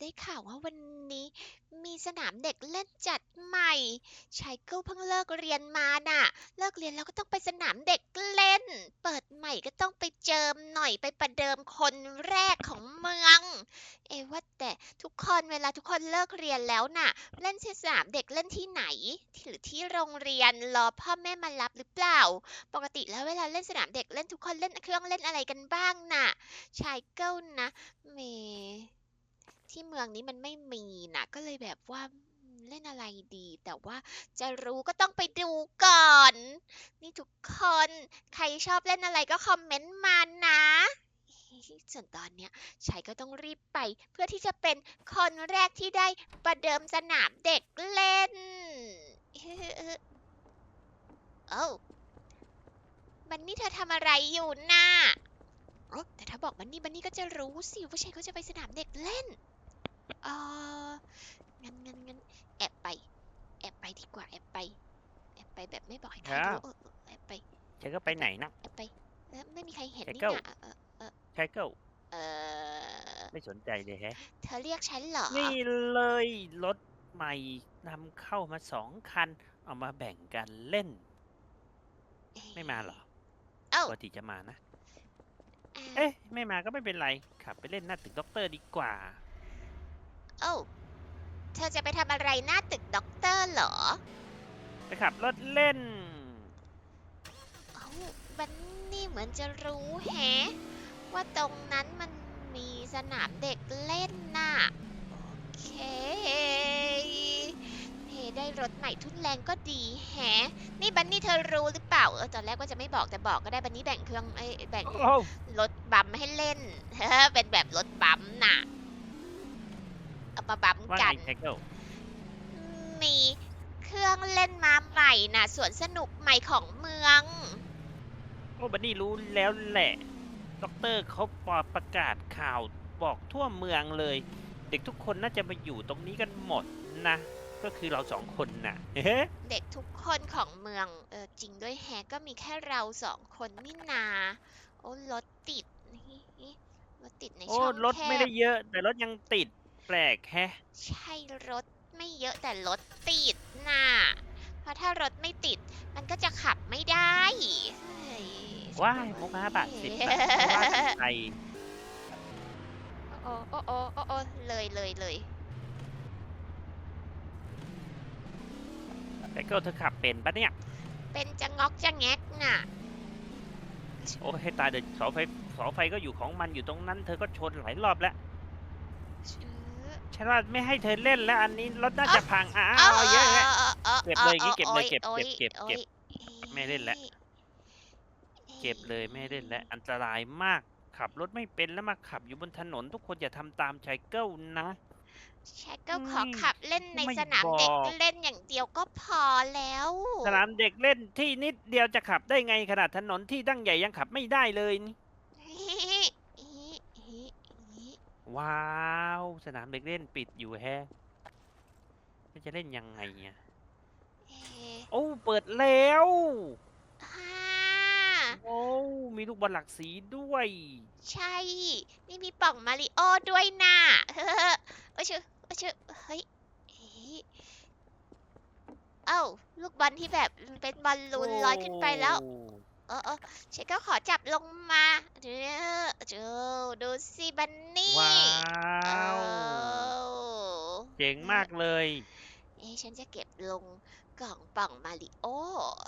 ได้ข่าวว่าวันนี้ มีสนามเด็กเล่นจัดใหม่ชายเกิลเพิ่งเลิกเรียนมาน่ะ เลิกเรียนแล้วก็ต้องไปสนามเด็กเล่น เปิดใหม่ก็ต้องไปเจิมหน่อยไปประเดิมคนแรกของเมือง เอว่าแต่ทุกคนเวลาทุกคนเลิกเรียนแล้วน่ะ เล่นที่สนามเด็กเล่นที่ไหนหรือที่โรงเรียนรอพ่อแม่มารับหรือเปล่า ปกติแล้วเวลาเล่นสนามเด็กเล่นทุกคนเล่นเครื่องเล่นอะไรกันบ้างน่ะชายเกิลนะเม ที่เมืองนี้มันไม่มีนะก็เลยแบบว่าเล่นอะไรดี แต่ว่าจะรู้ก็ต้องไปดูก่อน นี่ทุกคนใครชอบเล่นอะไรก็คอมเมนต์มานะส่วนตอนเนี้ยชายก็ต้องรีบไป เพื่อที่จะเป็นคนแรกที่ได้ประเดิมสนามเด็กเล่นเอ้าบันนี่เธอทำอะไรอยู่น่ะแต่ถ้าบอกบันนี่บันนี่ก็จะรู้สิว่าชายเขาจะไปสนามเด็กเล่น เอองั้นงั้นงั้นแอบไป แอบไปดีกว่า แอบไป แอบไปแบบไม่บอกให้ใครครัรู้บเออเออแอบไปฉันก็ไปไหนนะ แอบไปแล้วไม่มีใครเห็นไชนี่เกิลนะเออเออใช่เกิลเออไม่สนใจเลยแฮะ เธอเรียกฉันเหรอ นี่เลยรถใหม่นำเข้ามาสองคัน เอามาแบ่งกันเล่น ไม่มาเหรอเอ้าปกติจะมานะอ่าเอ๊ะ ไม่มาก็ไม่เป็นไร ขับไปเล่นหน้าตึกด็อกเตอร์ดีกว่า เอ้าเธอจะไปทำอะไรหน้าตึกด็อกเตอร์เหรอไปขับรถเล่น เอ้าบันนี่เหมือนจะรู้แฮะ ว่าตรงนั้นมันมีสนามเด็กเล่นน่ะ โอเคเฮได้รถใหม่ทุนแรงก็ดีแฮะ นี่บันนี่เธอรู้หรือเปล่า เออตอนแรกว่าจะไม่บอกแต่บอกก็ได้บันนี่แบ่งเครื่องไอ้ยแบ่ง โอ้รถบัมให้เล่น เป็นแบบรถบัมน่ะ เอามาบัมว่ากัไงนไชเกิลมีเครื่องเล่นมาใหม่น่ะสวนสนุกใหม่ของเมือง โอ้บันนี่รู้แล้วแหละ ด็อกเตอร์เขาประกาศข่าวบอกทั่วเมืองเลย เด็กทุกคนน่าจะมาอยู่ตรงนี้กันหมดนะ ก็คือเราสองคนน่ะเฮ้เด็กทุกคนของเมืองเออจริงด้วยแฮะก็มีแค่เราสองคนนี่นา โอ้รถติดนี่รถติดในโอ้ช่องรถแคไม่ได้บเยอะ แต่รถยังติดแปลกแฮะ ใช่รถไม่เยอะแต่รถติดน่ะ เพราะถ้ารถไม่ติดมันก็จะขับไม่ได้เฮ้ยว้ายมุกห้าบาทสิบบาทเพราะว่าไทยโอ้โอ้โอ้โอ้โอ้เลยเลยเลยแต่ก็เธอขับเป็นปะเนี่ย เป็นจะงอกจะแงกน่ะ โอ้ให้ตายเดี๋ยวเสาไฟเสาไฟก็อยู่ของมันอยู่ตรงนั้น เธอก็ชนหลายรอบแล้ว ฉันว่าไม่ให้เธอเล่นแล้วอันนี้รถน่าจะพังอ้าวเยอะแยะเก็บเลยอย่างงี้เก็บเลยเก็บเก็บเก็บเก็บไม่เล่นแล้ว เก็บเลยไม่ให้เล่นแล้วอันตรายมากขับรถไม่เป็นแล้วมาขับอยู่บนถนน ทุกคนอย่าทำตามชายเกิลนะ แชกก็ขออืมขับเล่นในไม่สนามเด็กบอก เล่นอย่างเดียวก็พอแล้ว สนามเด็กเล่นที่นิดเดียวจะขับได้ไงขนาดถนนที่ตั้งใหญ่ยังขับไม่ได้เลยนี่ ว้าว สนามเด็กเล่นปิดอยู่แฮะแล้วจะเล่นยังไงเนี่ยโอ้เปิดแล้ว ฮ่าโอ้มีลูกบอลหลักสีด้วย ใช่นี่มีป่องมาริโอด้วยน่ะ เฮ้อเอ้ยชื่อเอ้ยชื่อเฮ้ยเอ๊ะเอ้าลูกบอลที่แบบเป็นบอลลูนลอยขึ้นไปแล้วโอ้ เออเออเชคก็ขอจับลงมาเดี๋ยวเดี๋ยวดูสิบันนี่ว้าว เจ๋งมากเลย เอ๊ะฉันจะเก็บลงกล่องป่องมาริโอ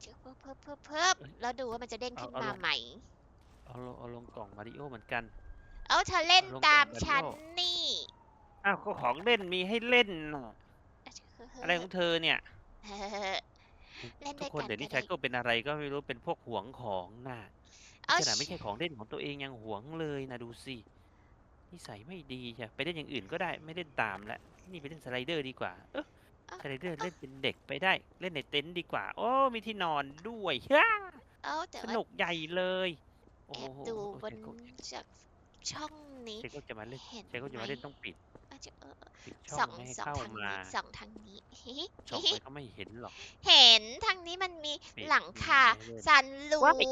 เดี๋ยวเพิ่มเพิ่มเพิ่มเพิ่มแล้วดูว่ามันจะเด้งขึ้นเอามาลง ไหม เอาลงเอาลงกล่องมาริโอเหมือนกัน เอาเธอเล่นเอาลงตามกล่องฉันนี่อ้าวก็ของเล่นมีให้เล่นน่ะอะไรของเธอเนี่ย เออ เล่นทุด้กวยคนกันเดี๋ยวนี้ก็ชายได้ก็เป็นอะไรก็ไม่รู้เป็นพวกหวงของน่ะเอาขนาดไม่ใช่ของเล่นของตัวเองยังหวงเลยนะดูสินิสัยไม่ดีใช่ไปเล่นอย่างอื่นก็ได้ไม่เล่นตามแล้วนี่ไปเล่นสไลเดอร์ดีกว่า เออสไลเดอร์เล่นเป็นเด็กไปได้เล่นในเต็นท์ดีกว่า โอ้มีที่นอนด้วยฮ่าเอาแต่สว่านุกใหญ่เลย โอ้แอโหบดูบนชายก็จากช่องนี้ชายก็จะมาเล่นเห็นชายก็จะไหมมาเล่นต้องปิดอา จะเออปิดสช่อองงไม่ให้สองเข้าทางมานี้สองทางนี้ส่องไปเขาไม่เห็นหรอก เห็นทางนี้มันมีปิดหลังคาไม่เล่น สันลูว้ายป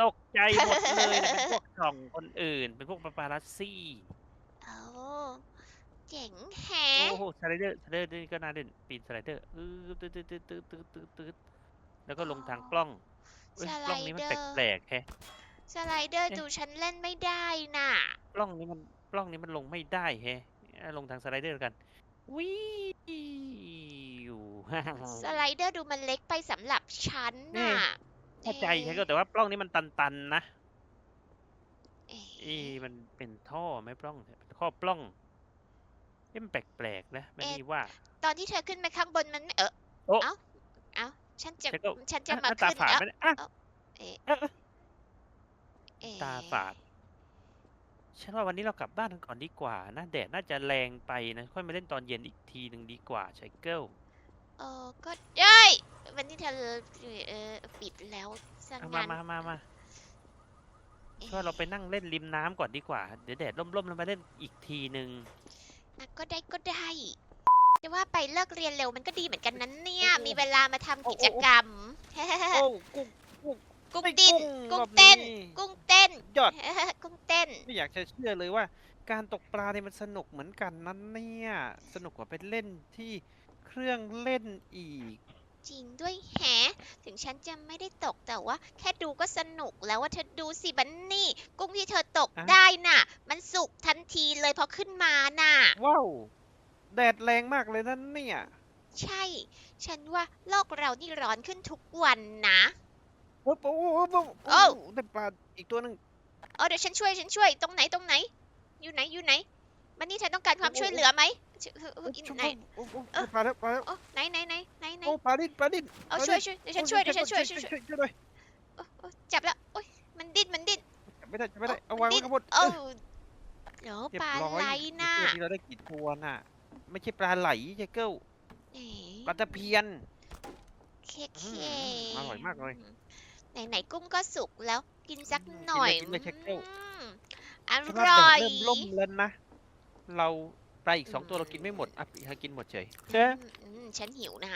ตกใจหมดเลยนะเป็นพวกช่องคนอื่น เป็นพวกปาปารัสซี่เอาเจ๋งแฮะ โอ้โหสไลเดอร์สไลเดอร์นี่ก็น่าเล่นปีนสไลเดอร์อือตืดตืดตืดตืดตืดตืดตืดแล้วก็ลงทางกล้องเอ้ยกล้องนี้มันเดอร์ แปลกๆแฮะ สไลเดอร์เอ๊ะ ดูฉันเล่นไม่ได้น่ะ กล้องนี้มันกล้องนี้มันลงไม่ได้แฮะอะ ลงทางสไลเดอร์กันวิวสไลเดอร์ดูมันเล็กไปสำหรับฉันน่ะเข้าใจเอ๊ะใช่ก็แต่ว่ากล้องนี้มันตันๆนะเอ๊ะอีมันเป็นท่อไหมปล้องเนี่ยเป็นท่อปล้องเอ๊ะมันแปลกๆนะมันนี่ว่า ตอนที่เธอขึ้นไปข้างบนมันไม่เออโอ๊ะเอ้าเอ้าฉันจะฉันก็ฉันจะอ่มาตาขึ้นฝาดเอ้าไหมเนี่ยอะเอ๊ะเอ๊ะเอ๊ะเอ๊ะตาฝาด ฉันว่าวันนี้เรากลับบ้านกันก่อนดีกว่านะแดดน่าจะแรงไปนะค่อยมาเล่นตอนเย็นอีกทีหนึ่งดีกว่าไชเกิลเออก็ได้วันนี้เธอเออปิดแล้วซะเอางั้มานมามามาฉันว่าเราไปนั่งเล่นริมน้ำก่อนดีกว่า เดี๋ยวแดดร่มๆแล้วมาเล่นอีกทีหนึ่งอะก็ได้ก็ได้แต่ว่าไปเลิกเรียนเร็วมันก็ดีเหมือนกันนั้นเนี่ยโอ้โอ้มีเวลามาทำโอ้กิโอ้จกรรม โอ้กุ้ง กุ้งกุ้งไม่ดิ้นกุ้กุ้งงเต้นรอบนี้กุ้งเต้นยอด กุ้งเต้น ไม่อยากจะเชื่อเลยว่า การตกปลาเนี่ยมันสนุกเหมือนกันนั้นเนี่ย สนุกกว่าไปเล่นที่เครื่องเล่นอีก จริงด้วยแฮะ ถึงฉันจะไม่ได้ตกแต่ว่า แค่ดูก็สนุกแล้วว่าเธอดูสิบันนี่ กุ้งที่เธอตกอะ ได้น่ะ มันสุกทันทีเลยพอขึ้นมาน่ะ ว้าวแดดแรงมากเลยนั่นเนี่ย ใช่ ฉันว่าโลกเรานี่ร้อนขึ้นทุกวันนะ โอ้โหโอ้โหโอ้ได้ปลาอีกตัวหนึ่ง เออเดี๋ยวฉันช่วยฉันช่วยตรงไหนตรงไหน อยู่ไหนอยู่ไหนบันนี่เธอต้องการความช่วยเหลือไหมชเออเออชุบไหนโอ้โหเออปลาแล้วปลาแล้วโอ้ไหนไหนไหนไหนไหนโอ้ปลาดิ้นปลาดิ้น เอาปลาช่วยดิ้นช่วยเดี๋ยวฉันช่วยเดี๋ยวฉันช่วยช่ช่ววยยช่วยช่วยด้วยโอ้โอ้จับแล้วโอ้ยมันดิ้นมันดิ้นจับไม่ได้จับไม่ได้โอ้เอาวางดิ้ไว้นข้างบนเอ้าเออเดี๋ยวเรียปบลาร้อยไหลน่ะเมื่อกี้เราได้กี่ตัวน่ะ ไม่ใช่ปลาไหลเจเกิลเอ๋ปลาตะเพียน เคอืเคมอร่อยมากเลย ไหนไหนๆกุ้งก็สุกแล้วกินสักหน่อยกินเลยกินเลยเช็คเกิลอืมอสำหรับร่แดอดย เริ่มล่มแล้วนะ เราปลาอีกสองตัวเรากินไม่หมดอะเธอกินหมดเฉยเช่อืมอืมฉันหิวนะ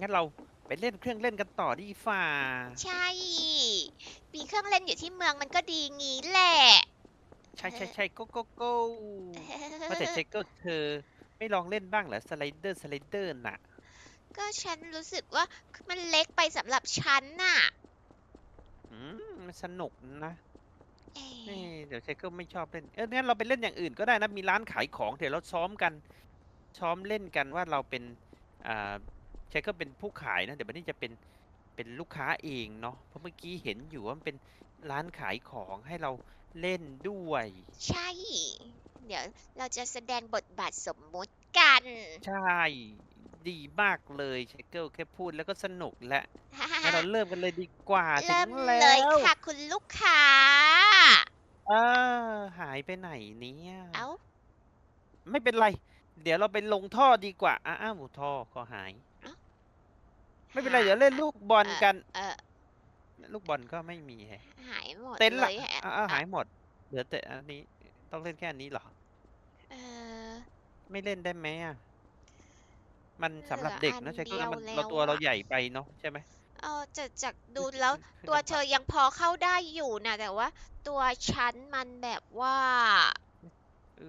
งั้นเราไปเล่นเครื่องเล่นกันต่อดีฝ่าใช่ มีเครื่องเล่นอยู่ที่เมืองมันก็ดีงี้แหละ ใช่ใช่ใช่โกโกโก้ว่าแต่เจเกิลเธอไม่ลองเล่นบ้างเหรอสไลเดอร์สไลเดอร์น่ะ ก็ฉันรู้สึกว่ามันเล็กไปสำหรับฉันน่ะ อืมมันสนุกนะเอ๊ะนี่เดี๋ยวเชคเกิลไม่ชอบเล่น เอองั้นเราไปเล่นอย่างอื่นก็ได้นะ มีร้านขายของ เดี๋ยวเราซ้อมกัน ซ้อมเล่นกันว่าเราเป็น อ่าเชคเกิลเป็นผู้ขายนะ เดี๋ยววันนี้จะเป็น เป็นลูกค้าเองเนาะ เพราะเมื่อกี้เห็นอยู่ว่ามันเป็นร้านขายของให้เราเล่นด้วย ใช่ เดี๋ยวเราจะแสดงบทบาทสมมุติกัน ใช่ ดีมากเลยเชคเกิลแค่พูดแล้วก็สนุกแล้วงั้นเราเริ่มกันเลยดีกว่าถึเริ่งมแล้เลยวค่ะคุณลูกค้าเออหายไปไหนเนี่ยเอ้าไม่เป็นไร เดี๋ยวเราไปลงท่อดีกว่าอ้าวท่อก็หายเอ้าไม่เป็นไรเดี๋ยวเล่นลูกบอลกันเออลูกบอลก็ไม่มีแฮะหายหมดเต็นท์เลละยฮะอ้าวอ้าวหายหมด เหลือแต่อันนี้ต้องเล่นแค่อันนี้เหรอ เออ ไม่เล่นได้ไหมอะ มันสำหรับเหลือเด็กอันนะใช่ก็เดียวมันแล้วเราตัวเราอะใหญ่ไปเนาะใช่ไหมเออจากจากดูแล้วตัวเธอยังพอเข้าได้อยู่นะแต่ว่า ตัวฉันมันแบบว่าเอ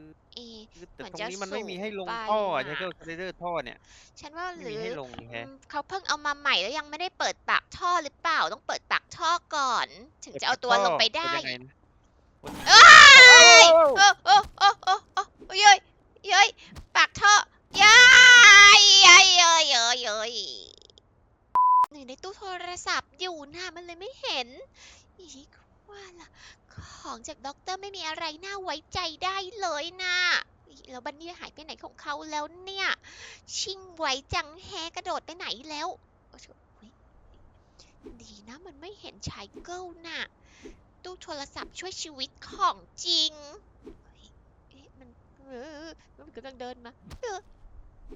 อเอะแต่เหมือนตรงจะนี้มันไม่มีให้ลงสูงไปท่ออะใช่ก็เรอร์ท่อเนี่ย ฉันว่าไม่หรืมีอให้ลงนี่อืแฮะมเขาเพิ่งเอามาใหม่แล้วยังไม่ได้เปิดปากท่อหรือเปล่าต้องเปิดปากท่อก่อน ถึงจะเอาตัวลงไปได้เป็นยังไงนะเอ้ย โอ้ โอ้โอ้โอ้โอ้โอ้เย้ยเย้ยปากท่อยายยายเย้ยเย้ยเย้ยหนึ่งในตู้โทรศัพท์อยู่นะมันเลยไม่เห็นอีกว่าล่ะ ของ จากด็อกเตอร์ไม่มีอะไรน่าไว้ใจได้เลยนะแล้วบันนี่หายไปไหนของเขาแล้วเนี่ย ชิงไว้จังแฮกระโดดไปไหนแล้ว ดีนะมันไม่เห็นชายเกิลน่ะ ตู้โทรศัพท์ช่วยชีวิตของจริงมันมันกำลังเดินมา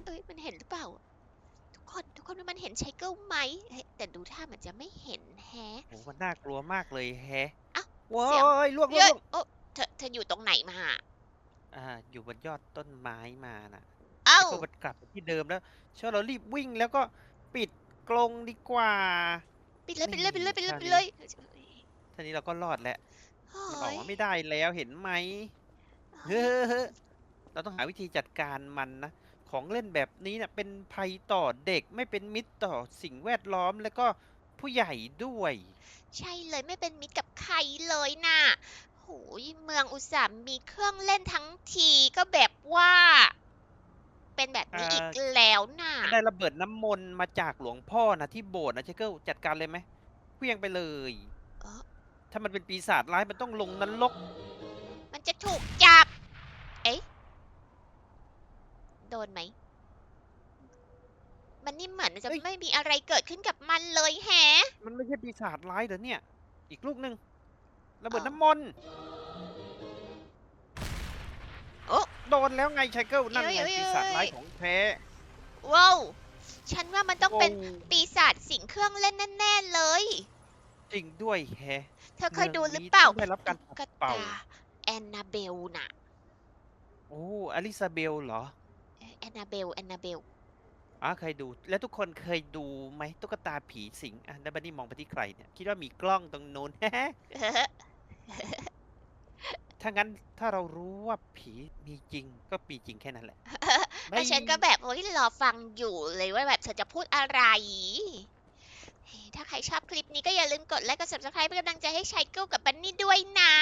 เอ้ยมันเห็นหรือเปล่า ทุกคนทุกคนว่ามันเห็นชายเกิลไหมแต่ดูท่ามันจะไม่เห็นแฮะโหมันน่ากลัวมากเลยแฮ วว้เสียงายล่วงล่วเย้งยล่วงโอ้เธอเธออยู่ตรงไหนมา อ่า อยู่บนยอดต้นไม้มาน่ะเอ้าก็มันกลับไปที่เดิมแล้วเชื่อเรารีบวิ่งแล้วก็ปิดกรงดีกว่า ปิดเลยปิดเลยปิดเลยปิดเลยนี่ปิดเลยทีนี้เราก็รอดแล้วมันออกเฮ้ยมาไม่ได้แล้วเห็นไหมเฮ้อเฮ้อเราต้องหาวิธีจัดการมันนะ ของเล่นแบบนี้เนี่ยเป็นภัยต่อเด็กไม่เป็นมิตรต่อสิ่งแวดล้อมแล้วก็ ผู้ใหญ่ด้วย ใช่เลยไม่เป็นมิตรกับใครเลยน่ะโหยเมืองอุตส่าห์มีเครื่องเล่นทั้งทีก็แบบว่า เป็นแบบนี้เอ่ออีอีกแล้วน่ะ ได้ระเบิดน้ำมนต์มาจากหลวงพ่อนะที่โบสถ์นะเชคเกิลจัดการเลยไหมเพียงไปเลย เอ้อ ถ้ามันเป็นปีศาจร้ายมันต้องลงนรก มันจะถูกจับ เอ๊ะ โดนไหม มันนี่เหมือนจะเฮ้ยไม่มีอะไรเกิดขึ้นกับมันเลยแฮะ มันไม่ใช่ปีศาจร้ายเหรอเนี่ย อีกลูกหนึ่งระเบิดอ๋อน้ำมนต์โอ๊ะโดนแล้วไงไชเกิลนั่นเอ้ยไงเอ้ยปีศาจร้ายเอ้ยของแท้ว้าวฉันว่ามันต้องเป็นโอ้ปีศาจสิงเครื่องเล่นแน่ๆเลย จริงด้วยแฮะเธอเคยเมืองดูหรือนี้เปล่าต้องได้รับการตุ๊กเป่าตาแอนนาเบลน่ะ โอ้อลิซาเบลเหรอ แอนนาเบล แอนนาเบล อ๋อเคยดู แล้วทุกคนเคยดูไหมตุ๊กตาผีสิงอะแล้วบันนี่มองไปที่ใครเนี่ยคิดว่ามีกล้องตรงนู้น ถ้างั้นถ้าเรารู้ว่าผีมีจริงก็มีจริงแค่นั้นแหละ แล้วฉันก็แบบโอ้ยรอฟังอยู่เลยว่าแบบเธอจะพูดอะไรเฮ้ยถ้าใครชอบคลิปนี้ก็อย่าลืมกดไลค์กด subscribe เป็นกำลังใจให้ชัยเกิลกับบันนี่ด้วยนะ